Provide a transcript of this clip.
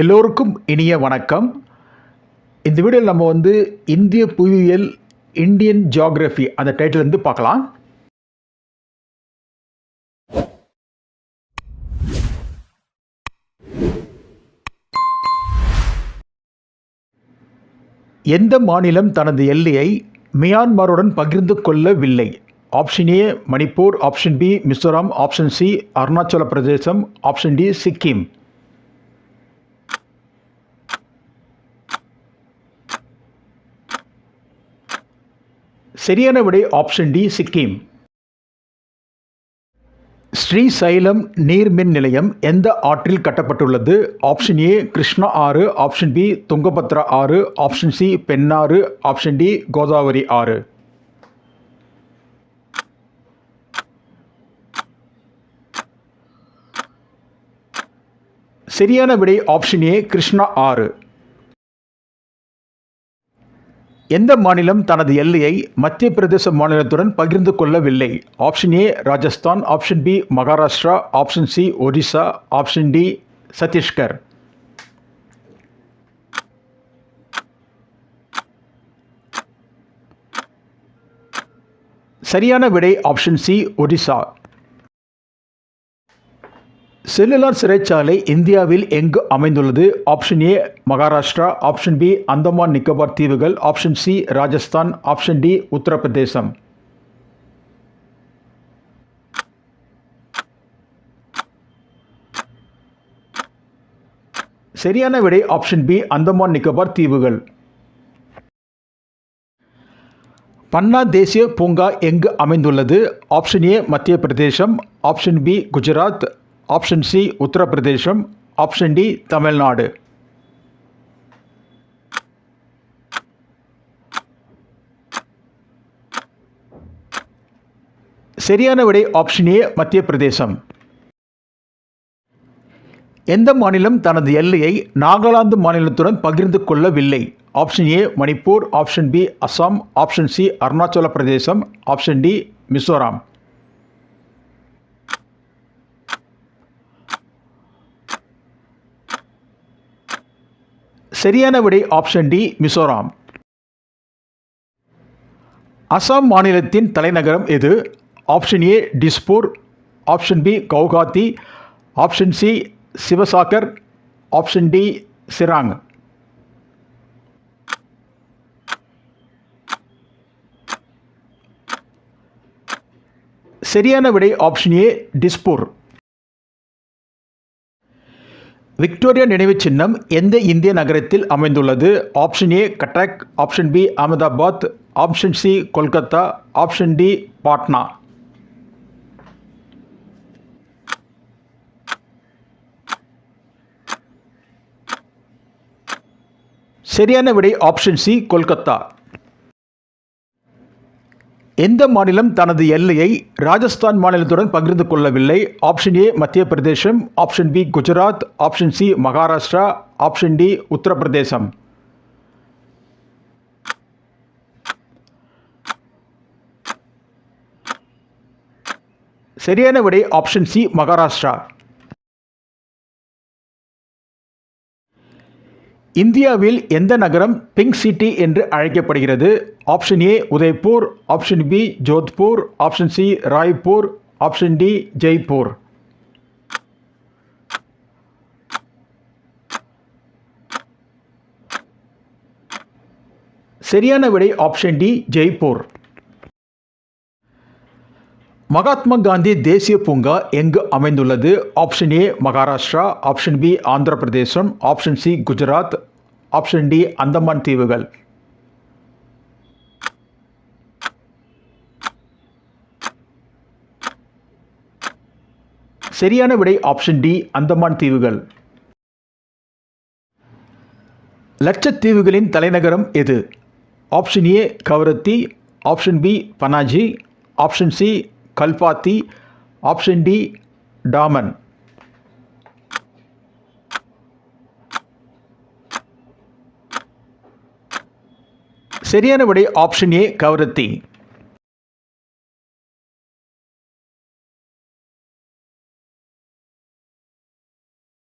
எல்லோருக்கும் இனிய வணக்கம். இந்த வீடியோவில் நம்ம வந்து இந்திய புவியியல் இந்தியன் ஜியாகிரஃபி அந்த டைட்டில் இருந்து பார்க்கலாம். எந்த மாநிலம் தனது எல்லையை மியான்மருடன் பகிர்ந்து கொள்ளவில்லை? Option a Manipur option b Mizoram option c Arunachal Pradesh option d Sikkim. சரியான விடை ஆப்ஷன் டி சிக்கிம் ஸ்ரீசைலம் நீர்மின் நிலையம் எந்த ஆற்றில் கட்டப்பட்டுள்ளது? ஆப்ஷன் ஏ கிருஷ்ணா ஆறு. ஆப்ஷன் பி துங்கபத்ரா ஆறு. Option c Pennar. Option d Godavari ஆறு. சரியான விடை ஆப்ஷன் ஏ கிருஷ்ணா ஆறு. எந்த மாநிலம் தனது எல்லையை மத்திய பிரதேச மாநிலத்துடன் பகிர்ந்து கொள்ளவில்லை? Option a Rajasthan. Option b Maharashtra. Option c Odisha option d Chhattisgarh. சரியான விடை ஆப்ஷன் சி ஒடிசா செல்லுலார் சிறைச்சாலை இந்தியாவில் எங்கு அமைந்துள்ளது? Option a Maharashtra. Option b Andaman Nicobar தீவுகள். Option c Rajasthan. Option d Uttar Pradesh. சரியான விடை ஆப்ஷன் பி அந்தமான் நிக்கோபார் தீவுகள். பன்னா தேசிய பூங்கா எங்கு அமைந்துள்ளது? Option a Madhya Pradesh option b Gujarat. Option c Uttar Pradesh. Option d Tamil Nadu. சரியான விடை ஆப்ஷன் ஏ மத்திய பிரதேசம் எந்த மாநிலம் தனது எல்லையை நாகாலாந்து மாநிலத்துடன் பகிர்ந்து கொள்ளவில்லை? Option a Manipur. Option b Assam option c Arunachal Pradesh option d Mizoram. சரியான விடை ஆப்ஷன் டி மிசோராம். அசாம் மாநிலத்தின் தலைநகரம் எது? Option a Dispur option b Guwahati. Option c Sivasagar. Option d Chirang. சரியான விடை ஆப்ஷன் ஏ டிஸ்பூர் விக்டோரியா நினைவு சின்னம் எந்த இந்திய நகரத்தில் அமைந்துள்ளது? Option a Cuttack. Option b Ahmedabad. Option c Kolkata. Option d Patna. சரியான விடை ஆப்ஷன் சி கொல்கத்தா. எந்த மாநிலம் தனது எல்லையை ராஜஸ்தான் மாநிலத்துடன் பகிர்ந்து கொள்ளவில்லை? Option a Madhya Pradesh. Option b Gujarat. Option c Maharashtra. Option d Uttar Pradesh. சரியான விடை ஆப்ஷன் சி மகாராஷ்டிரா. இந்தியாவில் எந்த நகரம் பிங்க் சிட்டி என்று அழைக்கப்படுகிறது? Option a Udaipur option b Jodhpur option c Raipur option d Jaipur சரியான விடை ஆப்ஷன் டி ஜெய்ப்பூர் மகாத்மா காந்தி தேசிய பூங்கா எங்கு அமைந்துள்ளது? Option a Maharashtra option b Andhra Pradesh option c Gujarat option d Andaman தீவுகள். சரியான விடை ஆப்ஷன் டி அந்தமான் தீவுகள். லட்சத்தீவுகளின் தலைநகரம் எது? Option a Kavaratti. Option b Panaji. Option c Kalpathi. Option d Daman. சரியான விடை ஆப்ஷன் ஏ கவரத்தி.